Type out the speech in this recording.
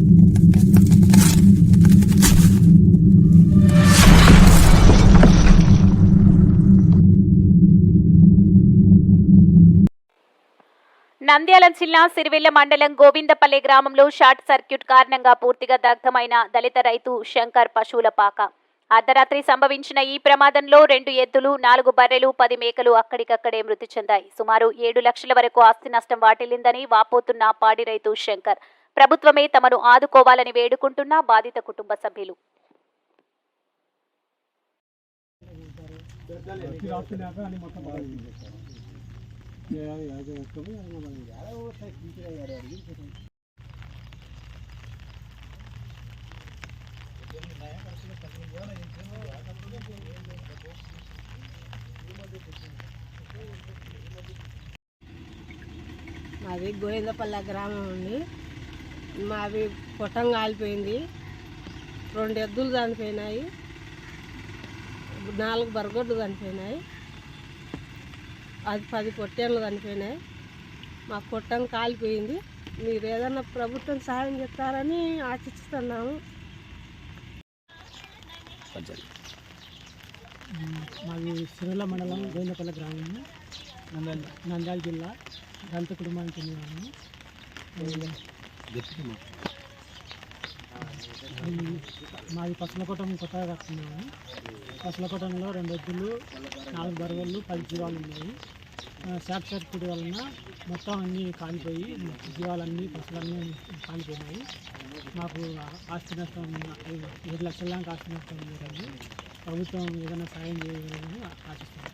నంద్యాల జిల్లా సిరివెల్ల మండలం గోవిందపల్లి గ్రామంలో షార్ట్ సర్క్యూట్ కారణంగా పూర్తిగా దగ్ధమైన దళిత రైతు శంకర్ పశువుల పాక. అర్ధరాత్రి సంభవించిన ఈ ప్రమాదంలో రెండు ఎద్దులు నాలుగు బర్రెలు పది మేకలు అక్కడికక్కడే మృతి చెందాయి. సుమారు ఏడు లక్షల వరకు ఆస్తి నష్టం వాటిల్లిందని వాపోతున్న పాడి రైతు శంకర్. ప్రభుత్వమే తమను ఆదుకోవాలని వేడుకుంటున్న బాధిత కుటుంబ సభ్యులు. మాది గోవిందపల్ల గ్రామం అండి. మావి పొట్టం కాలిపోయింది. రెండు ఎద్దులు చనిపోయినాయి. నాలుగు బరగొడ్లు చనిపోయినాయి. అది పది పొట్టేళ్ళు చనిపోయినాయి. మా పొట్టం కాలిపోయింది. మీరు ఏదన్నా ప్రభుత్వం సహాయం చేస్తారని ఆశిస్తున్నాము. మాది సిరిల మండలం గోవిందపల్లి గ్రామం. నంద్యాల నంద్యాల జిల్లా దళిత కుటుంబానికి చెందినాము మాది పసలకోటం కొత్తగా కట్టుకున్నాము. పసలకోటంలో రెండు ఎద్దులు నాలుగు బరగళ్ళు పది జీవాలు ఉన్నాయి. షార్ట్ సర్క్యూట్ వలన మొత్తం అన్నీ కాలిపోయి జీవాలన్నీ పసులన్నీ కాలిపోయినాయి. మాకు ఆస్తి నష్టం ఏడు లక్షల దాకా ఆస్తి నష్టం జరిగింది ప్రభుత్వం ఏదైనా సాయం చేయగలని ఆశిస్తున్నాం.